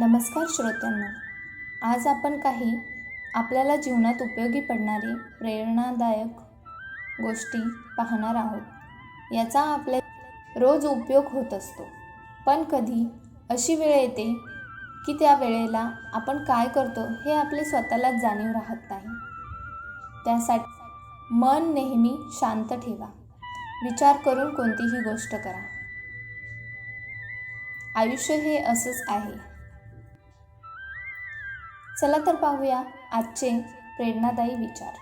नमस्कार श्रोत्यांना. आज आपण काही आपल्याला जीवनात उपयोगी पडणारी प्रेरणादायक गोष्टी पाहणार आहोत. याचा आपल्या रोज उपयोग होत असतो. पण कधी अशी वेळ येते की त्या वेळेला आपण काय करतो हे आपले स्वतःलाच जाणीव राहत नाही. त्यासाठी मन नेहमी शांत ठेवा. विचार करून कोणतीही गोष्ट करा. आयुष्य हे असंच आहे. चला तर पाहूया आजचे प्रेरणादायी विचार.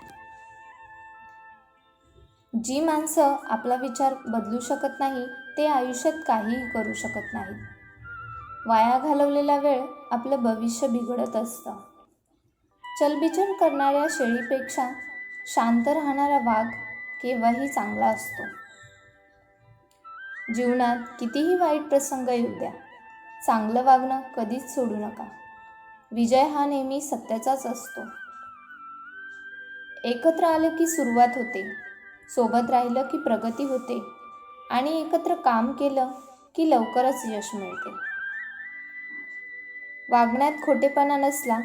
जी माणसं आपला विचार बदलू शकत नाही ते आयुष्यात काहीही करू शकत नाहीत. वाया घालवलेला वेळ आपलं भविष्य बिघडत असतं. चलबिचल करणाऱ्या शेळीपेक्षा शांत राहणारा वाघ केव्हाही चांगला असतो. जीवनात कितीही वाईट प्रसंग येऊ द्या चांगलं वागणं कधीच सोडू नका. विजय हा नेहमी सत्याचाच असतो. एकत्र आलं की सुरुवात होते. सोबत राहिलं की प्रगती होते. आणि एकत्र काम केलं की लवकरच यश मिळते. वागण्यात खोटेपणा नसला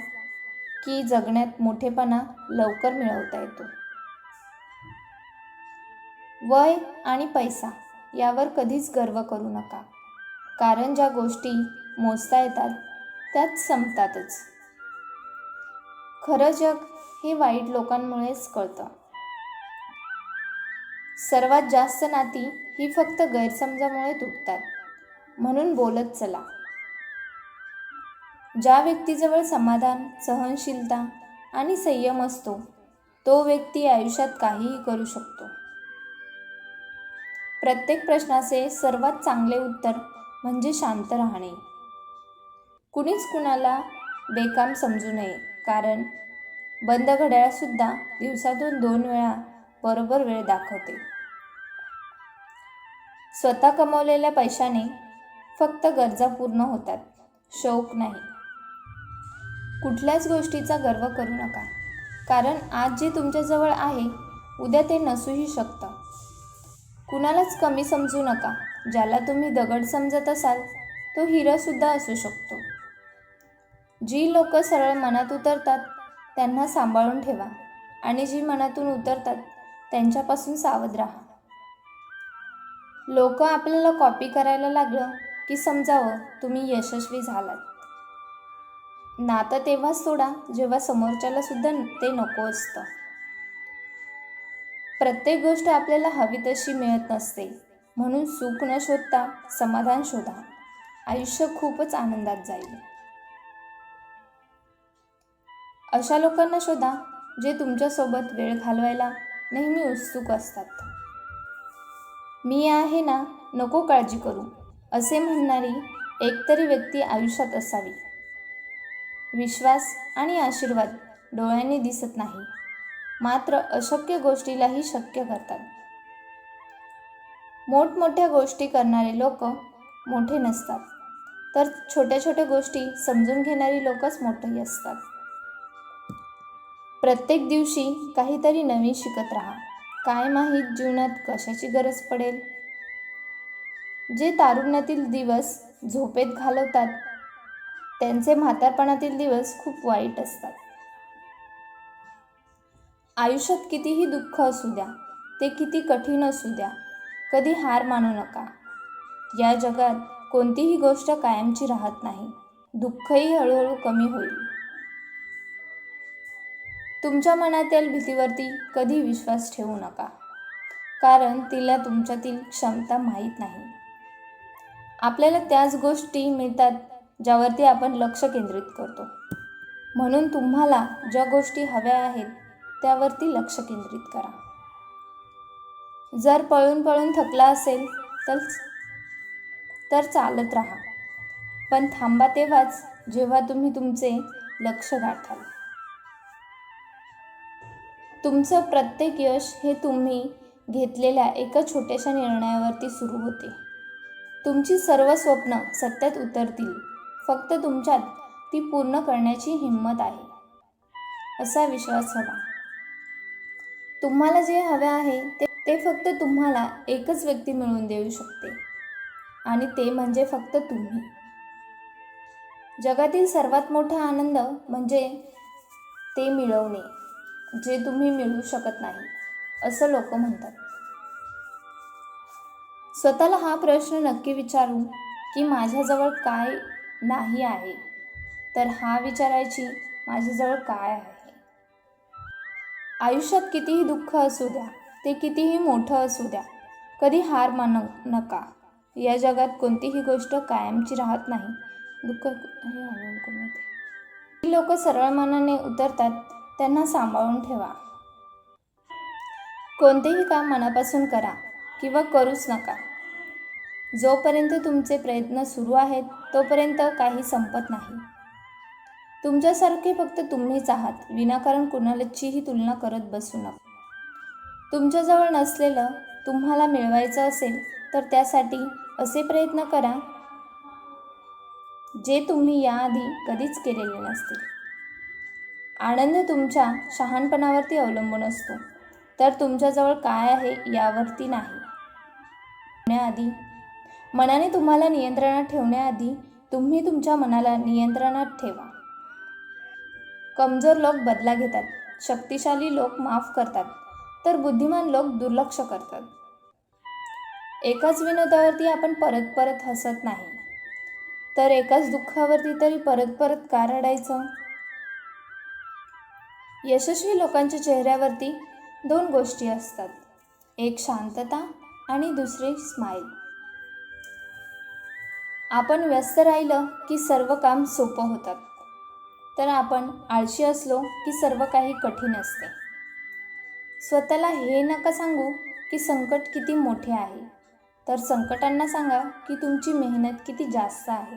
की जगण्यात मोठेपणा लवकर मिळवता येतो. वय आणि पैसा यावर कधीच गर्व करू नका. कारण ज्या गोष्टी मोजता येतात त्यात संपतातच. खरं जग हे वाईट लोकांमुळेच कळतं. सर्वात जास्त नाती ही फक्त गैरसमजामुळे तुटतात. म्हणून बोलत चला. ज्या व्यक्तीजवळ समाधान सहनशीलता आणि संयम असतो तो व्यक्ती आयुष्यात काहीही करू शकतो. प्रत्येक प्रश्नाचे सर्वात चांगले उत्तर म्हणजे शांत राहणे. कुणीच कुणाला बेकाम समजू नये. कारण बंद घड्याळसुद्धा दिवसातून दोन वेळा बरोबर वेळ दाखवते. स्वतः कमवलेल्या पैशाने फक्त गरजा पूर्ण होतात. शौक नाही. कुठल्याच गोष्टीचा गर्व करू नका. कारण आज जे तुमच्याजवळ आहे उद्या ते नसूही शकतं. कुणालाच कमी समजू नका. ज्याला तुम्ही दगड समजत असाल तो हिरासुद्धा असू शकतो. जी लोक सरळ मनात उतरतात त्यांना सांभाळून ठेवा. आणि जी मनातून उतरतात त्यांच्यापासून सावध राहा. लोक आपल्याला कॉपी करायला लागलं की समजावं तुम्ही यशस्वी झालात. नातं तेव्हाच सोडा जेव्हा समोरच्याला सुद्धा ते नको असतं. प्रत्येक गोष्ट आपल्याला हवी तशी मिळत नसते. म्हणून सुख न शोधता समाधान शोधा. आयुष्य खूपच आनंदात जाईल. अशा लोकांना शोधा जे तुमच्यासोबत वेळ घालवायला नेहमी उत्सुक असतात. मी आहे ना नको काळजी करू असे म्हणणारी एकतरी व्यक्ती आयुष्यात असावी. विश्वास आणि आशीर्वाद डोळ्यांनी दिसत नाही. मात्र अशक्य गोष्टीलाही शक्य करतात. मोठमोठ्या गोष्टी करणारे लोक मोठे नसतात. तर छोट्या छोट्या गोष्टी समजून घेणारी लोकच मोठी असतात. प्रत्येक दिवशी काहीतरी नवीन शिकत राहा. काय माहीत जीवनात कशाची गरज पडेल? जे तारुण्यातील दिवस झोपेत घालवतात त्यांचे म्हातारपणातील दिवस खूप वाईट असतात. आयुष्यात कितीही दुःख असू द्या ते किती कठीण असू द्या कधी हार मानू नका. या जगात कोणतीही गोष्ट कायमची राहत नाही. दुःखही हळूहळू कमी होईल. तुमच्या मनातील भीतीवरती कधी विश्वास ठेवू नका. कारण तिला तुमच्यातील क्षमता माहीत नाही. आपल्याला त्याच गोष्टी मिळतात ज्यावरती आपण लक्ष केंद्रित करतो. म्हणून तुम्हाला ज्या गोष्टी हव्या आहेत त्यावरती लक्ष केंद्रित करा. जर पळून पळून थकला असेल तर तर चालत राहा. पण थांबा तेव्हाच जेव्हा तुम्ही तुमचे लक्ष गाठाल. तुमचं प्रत्येक यश हे तुम्ही घेतलेल्या एका छोट्याशा निर्णयावरती सुरू होते. तुमची सर्व स्वप्न सत्यात उतरतील. फक्त तुमच्यात ती पूर्ण करण्याची हिंमत आहे. असा विश्वास हवा. तुम्हाला जे हवे आहे ते ते फक्त तुम्हाला एकच व्यक्ती मिळवून देऊ शकते. आणि ते म्हणजे फक्त तुम्ही. जगातील सर्वात मोठा आनंद म्हणजे ते मिळवणे. जे तुम्ही मिळवू शकत नाही असं लोक म्हणतात. स्वतःला हा प्रश्न नक्की विचारू की माझ्याजवळ काय नाही आहे तर हा विचारायची माझ्याजवळ काय आहे? आयुष्यात कितीही दुःख असू द्या ते कितीही मोठं असू द्या कधी हार मान नका. या जगात कोणतीही गोष्ट कायमची राहत नाही. दुःख लोक सरळ मनाने उतरतात त्यांना सांभाळून ठेवा. कोणतेही काम मनापासून करा किंवा करूच नका. जोपर्यंत तुमचे प्रयत्न सुरू आहेत तोपर्यंत काही संपत नाही. तुमच्यासारखे फक्त तुम्हीच आहात विनाकारण कुणालाचीही तुलना करत बसू नका. तुमच्याजवळ नसलेलं तुम्हाला मिळवायचं असेल तर त्यासाठी असे प्रयत्न करा जे तुम्ही याआधी कधीच केलेले नसतील. आनंद तुमच्या शहाणपणावरती अवलंबून असतो. तर तुमच्याजवळ काय आहे यावरती नाही. आधी मनाने तुम्हाला नियंत्रणात ठेवण्याआधी तुम्ही तुमच्या मनाला नियंत्रणात ठेवा. कमजोर लोक बदला घेतात. शक्तिशाली लोक माफ करतात. तर बुद्धिमान लोक दुर्लक्ष करतात. एकाच विनोदावरती आपण परत परत हसत नाही. तर एकाच दुःखावरती तरी परत परत का रडायचं? यशस्वी लोकांच्या चेहऱ्यावरती दोन गोष्टी असतात. एक शांतता आणि दुसरी स्माईल आपण व्यस्त राहिलं की सर्व काम सोपं होतात. तर आपण आळशी असलो की सर्व काही कठीण असते. स्वतःला हे नका सांगू की संकट किती मोठे आहे. तर संकटांना सांगा की तुमची मेहनत किती जास्त आहे.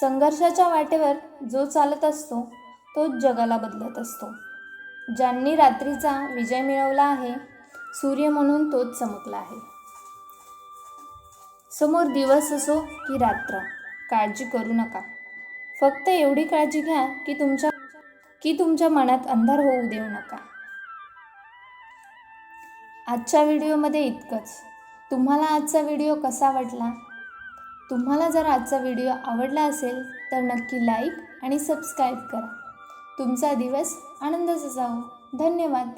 संघर्षाच्या वाटेवर जो चालत असतो तोच जगाला बदलत असतो. ज्यांनी रात्रीचा विजय मिळवला आहे सूर्य म्हणून तोच चमकला आहे. समोर दिवस असो की रात्र काळजी करू नका. फक्त एवढी काळजी घ्या की तुमच्या की तुमच्या मनात अंधार होऊ देऊ नका. आजच्या व्हिडिओमध्ये इतकंच. तुम्हाला आजचा व्हिडिओ कसा वाटला? तुम्हाला जर आजचा व्हिडिओ आवडला असेल तर नक्की लाईक आणि सबस्क्राईब करा. तुमचा दिवस आनंदाचा जाओ धन्यवाद.